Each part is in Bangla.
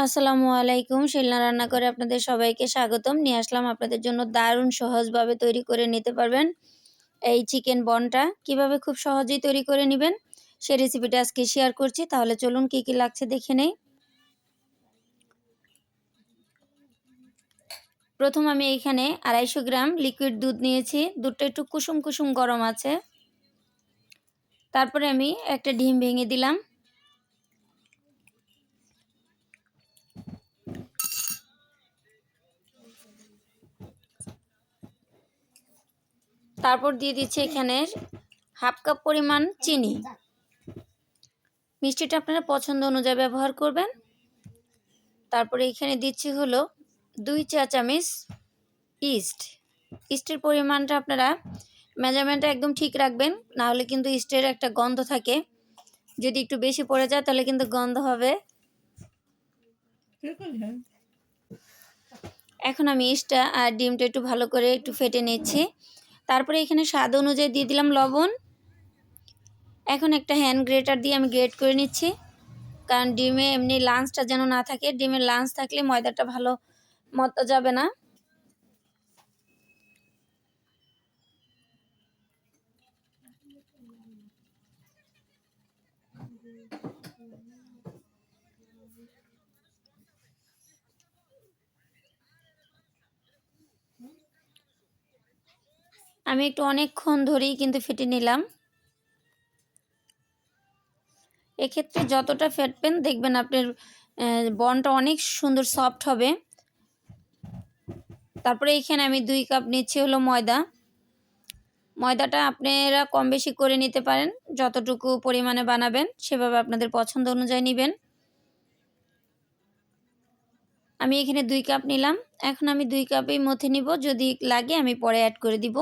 আসসালামু আলাইকুম। শিলনা রান্না করে আপনাদের সবাইকে স্বাগতম। নিয়ে আসলাম আপনাদের জন্য দারুণ সহজভাবে তৈরি করে নিতে পারবেন এই চিকেন বনটা। কীভাবে খুব সহজেই তৈরি করে নেবেন সেই রেসিপিটা আজকে শেয়ার করছি। তাহলে চলুন কি কি লাগছে দেখে নেই। প্রথম আমি এইখানে আড়াইশো গ্রাম লিকুইড দুধ নিয়েছি। দুধটা একটু কুসুম কুসুম গরম আছে। তারপরে আমি একটা ডিম ভেঙে দিলাম। তারপর দিয়ে দিচ্ছি এখানে হাফ কাপ পরিমাণ চিনি। মিষ্টিটা আপনারা পছন্দ অনুযায়ী ব্যবহার করবেন। তারপরে এখানে দিচ্ছি হলো দুই চা চামচ ইস্ট। ইস্টের পরিমাণটা আপনারা মেজারমেন্টটা একদম ঠিক রাখবেন, না হলে কিন্তু ইস্টের একটা গন্ধ থাকে। যদি একটু বেশি পড়ে যায়, তাহলে কিন্তু গন্ধ হবে। এখন আমি ইস্টটা আর ডিমটা একটু ভালো করে একটু ফেটে নিচ্ছি। তারপরে এখানে স্বাদ অনুযায়ী দিয়ে দিলাম লবণ। এখন একটা হ্যান্ড গ্রেটার দিয়ে আমি গ্রেট করে নিচ্ছি। কারণ ডিমে এমনি লাঞ্চটা যেন না থাকে, ডিমের লাঞ্চ থাকলে ময়দাটা ভালো মতো যাবে না। আমি একটু অনেকক্ষণ ধরেই কিন্তু ফেটে নিলাম। এক্ষেত্রে যতটা ফেটবেন, দেখবেন আপনার বনটা অনেক সুন্দর সফট হবে। তারপরে এইখানে আমি দুই কাপ নিচ্ছি হলো ময়দা। ময়দাটা আপনারা কম বেশি করে নিতে পারেন, যতটুকু পরিমাণে বানাবেন, সেভাবে আপনাদের পছন্দ অনুযায়ী নেবেন। আমি এখানে দুই কাপ নিলাম। এখন আমি দুই কাপেই মথে নিব, যদি লাগে আমি পরে অ্যাড করে দিব।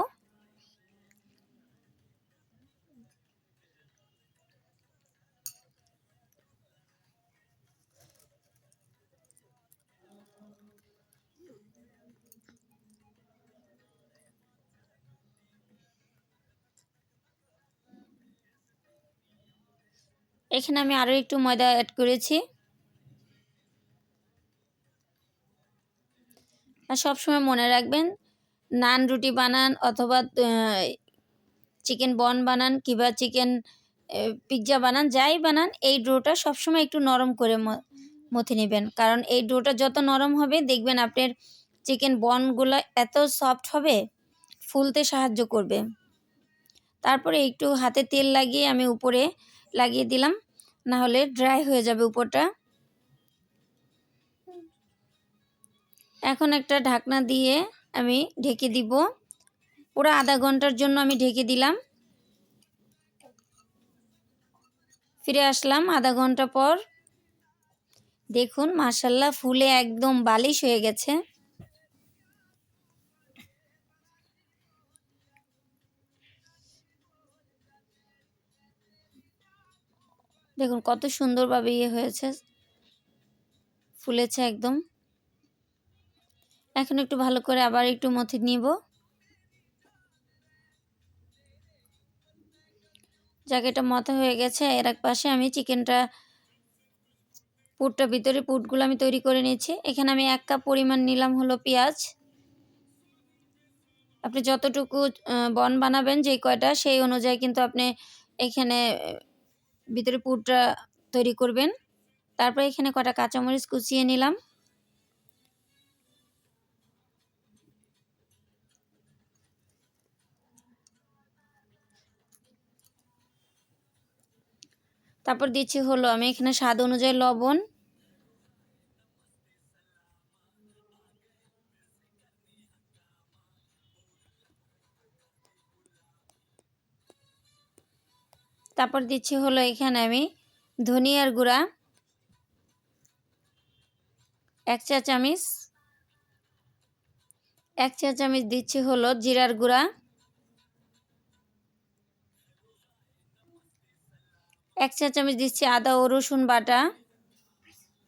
এখানে আমি আরও একটু ময়দা অ্যাড করেছি। আর সবসময় মনে রাখবেন, নান রুটি বানান অথবা চিকেন বন বানান কিংবা চিকেন পিৎজা বানান, যাই বানান, এই ডোটা সবসময় একটু নরম করে মথে নেবেন। কারণ এই ডোটা যত নরম হবে, দেখবেন আপনার চিকেন বনগুলো এত সফট হবে, ফুলতে সাহায্য করবে। তারপরে একটু হাতে তেল লাগিয়ে আমি উপরে লাগিয়ে দিলাম। না হলে ড্রাই হয়ে যাবে উপরটা। এখন একটা ঢাকনা দিয়ে আমি ঢেকে দিব। পুরো আধা ঘণ্টার জন্য আমি ঢেকে দিলাম। ফিরে আসলাম আধা ঘণ্টা পর। দেখুন মাসাল্লাহ ফুলে একদম বালিশ হয়ে গেছে। দেখুন, কত সুন্দরভাবে ইয়ে হয়েছে। ফুলেছে একদম। এখন একটু ভালো করে আবার একটু মথি নিব। জায়গাটা মতো হয়ে গেছে। এর এক পাশে আমি চিকেনটা, পুরটা ভিতরে পুটগুলো আমি তৈরি করে নিয়েছি। এখানে আমি এক কাপ পরিমাণ নিলাম হলো পেঁয়াজ। আপনি যতটুকু বন বানাবেন যে কয়টা, সেই অনুযায়ী কিন্তু আপনি এখানে ভিতরে পুরটা তৈরি করবেন। তারপর এখানে কটা কাঁচামরিচ কুচিয়ে নিলাম। তারপর দিচ্ছি হলো, আমি এখানে স্বাদ অনুযায়ী লবণ। তারপর দিচ্ছি হলো এখানে আমি ধনিয়ার গুঁড়া, এক চা চামিচ, এক চা চামিচ দিচ্ছি হলো জিরার গুঁড়া, এক চা চামচ দিচ্ছি আদা ও রসুন বাটা,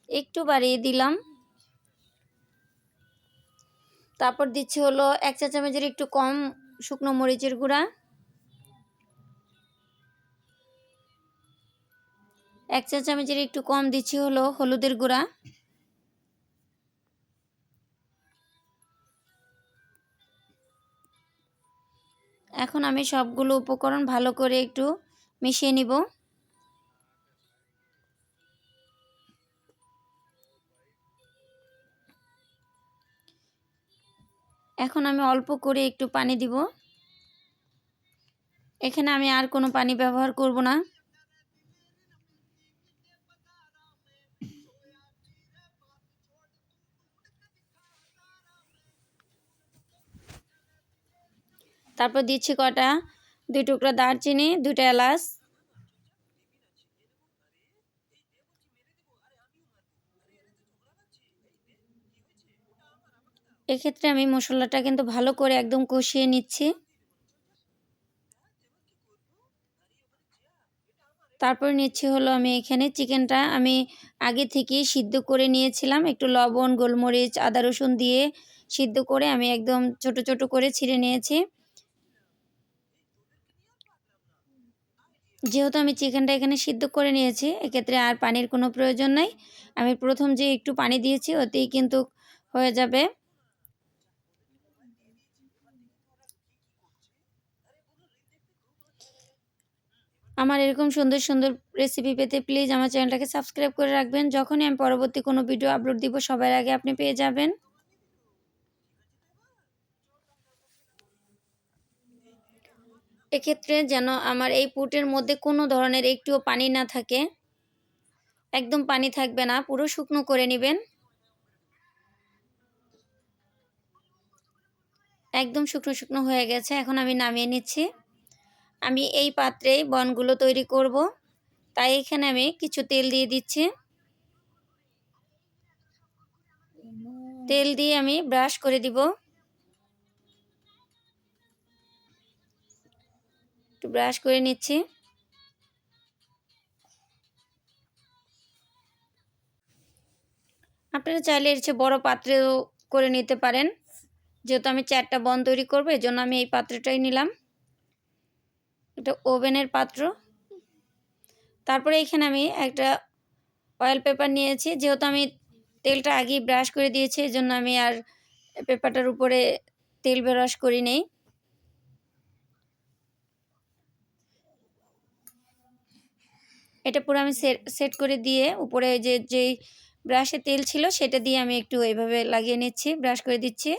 একটু বাড়িয়ে দিলাম। তারপর দিচ্ছি হলো এক চা চামচের একটু কম শুকনো মরিচের গুঁড়া এক চা চামচের একটু কম দিচ্ছি হলো হলুদের গুঁড়া। এখন আমি সবগুলো উপকরণ ভালো করে একটু মিশিয়ে নিব। এখন আমি অল্প করে একটু পানি দিব। এখানে আমি আর কোনো পানি ব্যবহার করব না। তারপর দিচ্ছি কটা? দুই টুকরা দারচিনি দুটা এলাচ। এক্ষেত্রে আমি মশলাটা কিন্তু ভালো করে একদম কষিয়ে নিচ্ছি। তারপর নিচ্ছি হলো আমি এখানে চিকেনটা। আমি আগে থেকে সিদ্ধ করে নিয়েছিলাম একটু লবণ, গোলমরিচ, আদা রসুন দিয়ে সিদ্ধ করে আমি একদম ছোট ছোট করে ছিঁড়ে নিয়েছি। যেহেতু আমি চিকেনটা এখানে সিদ্ধ করে নিয়েছি, এক্ষেত্রে আর পানির কোনো প্রয়োজন নাই। আমি প্রথম যে একটু পানি দিয়েছি, ওতেই কিন্তু হয়ে যাবে। আমার এরকম সুন্দর সুন্দর রেসিপি পেতে প্লিজ আমার চ্যানেলটাকে সাবস্ক্রাইব করে রাখবেন। যখনই আমি পরবর্তী কোনো ভিডিও আপলোড দিব, সবার আগে আপনি পেয়ে যাবেন। এক্ষেত্রে যেন আমার এই পুটের মধ্যে কোনো ধরনের একটুও পানি না থাকে। একদম পানি থাকবে না, পুরো শুকনো করে নেবেন। একদম শুকনো শুকনো হয়ে গেছে, এখন আমি নামিয়ে নিচ্ছি। আমি এই পাত্রেই বনগুলো তৈরি করব, তাই এখানে আমি কিছু তেল দিয়ে দিচ্ছি। তেল দিয়ে আমি ব্রাশ করে দিব। একটু ব্রাশ করে নিচ্ছি। আপনারা চাইলে এর চেয়ে বড়ো পাত্রেও করে নিতে পারেন। যেহেতু আমি চারটা বন তৈরি করব এই জন্য আমি এই পাত্রটাই নিলাম। এটা ওভেনের পাত্র। তারপরে এখানে আমি একটা অয়েল পেপার নিয়েছি। যেহেতু আমি তেলটা আগেই ব্রাশ করে দিয়েছি এই জন্য আমি আর পেপারটার উপরে তেল ব্রাশ করি নেই। এটা পুরো আমি সেট করে দিয়ে উপরে যে, যেই ব্রাশে তেল ছিল সেটা দিয়ে আমি একটু এইভাবে লাগিয়ে নিচ্ছি, ব্রাশ করে দিচ্ছি।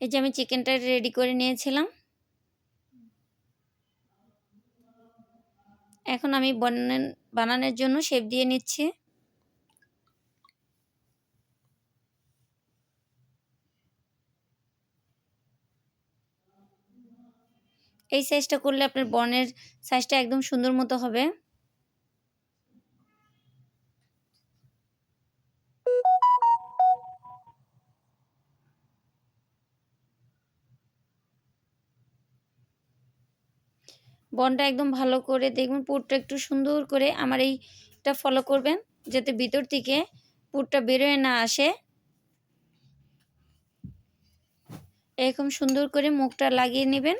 এই যে আমি চিকেনটা রেডি করে নিয়েছিলাম। এখন আমি বানানোর জন্য শেপ দিয়ে নিচ্ছি। এই সাইজটা করলে আপনার বনের সাইজটা একদম সুন্দর মতো হবে। বনটা একদম ভালো করে দেখবেন, পুরটা একটু সুন্দর করে আমার এইটা ফলো করবেন, যাতে ভিতর থেকে পুরটা বেরোয় না আসে। এরকম সুন্দর করে মুখটা লাগিয়ে নেবেন।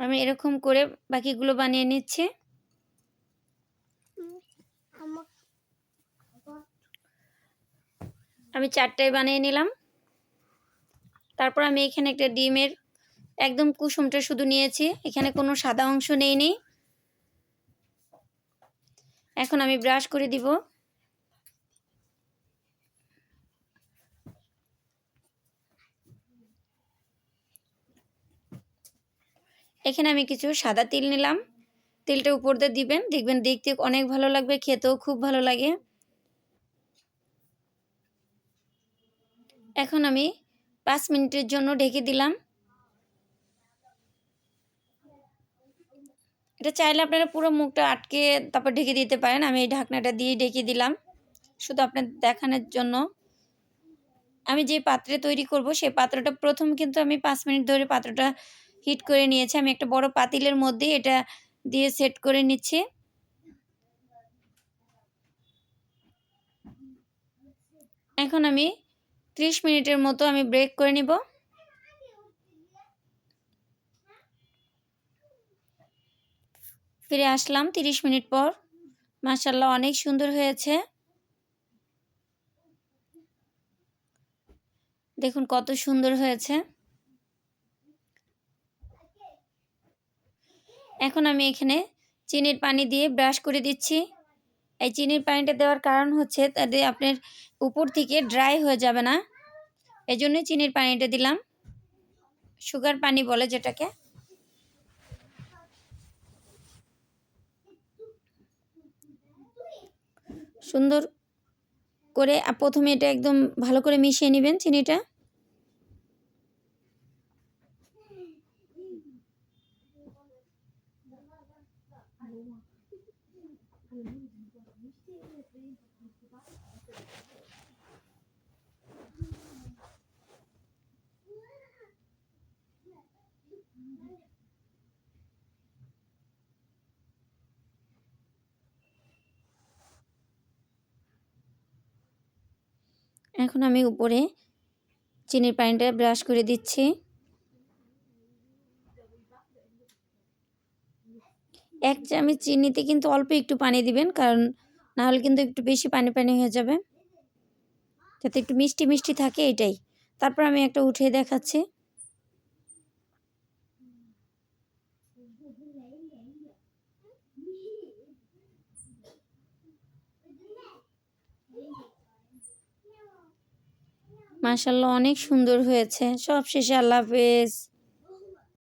আমি এরকম করে বাকিগুলো বানিয়ে নিচ্ছি। আমি চারটায় বানিয়ে নিলাম। তারপর আমি এখানে একটা ডিমের একদম কুসুমটা শুধু নিয়েছি। এখানে কোনো সাদা অংশ নেই নেই এখন আমি ব্রাশ করে দিব। এখানে আমি কিছু সাদা তিল নিলাম। তিলটা উপর দিয়ে দিবেন। দেখবেন দেখতে অনেক ভালো লাগবে, খেতেও খুব ভালো লাগে। এখন আমি পাঁচ মিনিটের জন্য ঢেকে দিলাম। এটা চাইলে আপনারা পুরো মুখটা আটকে তারপর ঢেকে দিতে পারেন। আমি এই ঢাকনাটা দিয়ে ঢেকে দিলাম শুধু আপনার দেখানোর জন্য। আমি যে পাত্রে তৈরি করব সেই পাত্রটা প্রথম কিন্তু আমি পাঁচ মিনিট ধরে পাত্রটা হিট করে নিয়েছি। আমি একটা বড় পাতিলের মধ্যে এটা দিয়ে সেট করে নিচ্ছি। এখন আমি 30 মিনিটের মতো আমি ব্রেক করে নিব। ফিরে আসলাম তিরিশ মিনিট পর। মাসাল্লাহ অনেক সুন্দর হয়েছে। দেখুন কত সুন্দর হয়েছে। এখন আমি এখানে চিনির পানি দিয়ে ব্রাশ করে দিচ্ছি। এই চিনির পানিটা দেওয়ার কারণ হচ্ছে তাতে আপনার উপর থেকে ড্রাই হয়ে যাবে না। এই জন্যই চিনির পানিটা দিলাম। সুগার পানি বলে যেটাকে। সুন্দর করে প্রথমে এটা একদম ভালো করে মিশিয়ে নেবেন চিনিটা। এখন আমি উপরে চিনির পানিটা ব্রাশ করে দিচ্ছি। এক চামচ চিনিতে কিন্তু অল্প একটু পানি দিবেন, কারণ না হলে কিন্তু একটু বেশি পানি পানি হয়ে যাবে। যাতে একটু মিষ্টি মিষ্টি থাকে এটাই। তারপর আমি একটা উঠে দেখাচ্ছি। মাশাল্লাহ অনেক সুন্দর হয়েছে। সব শেষে আল্লাহ হাফেজ।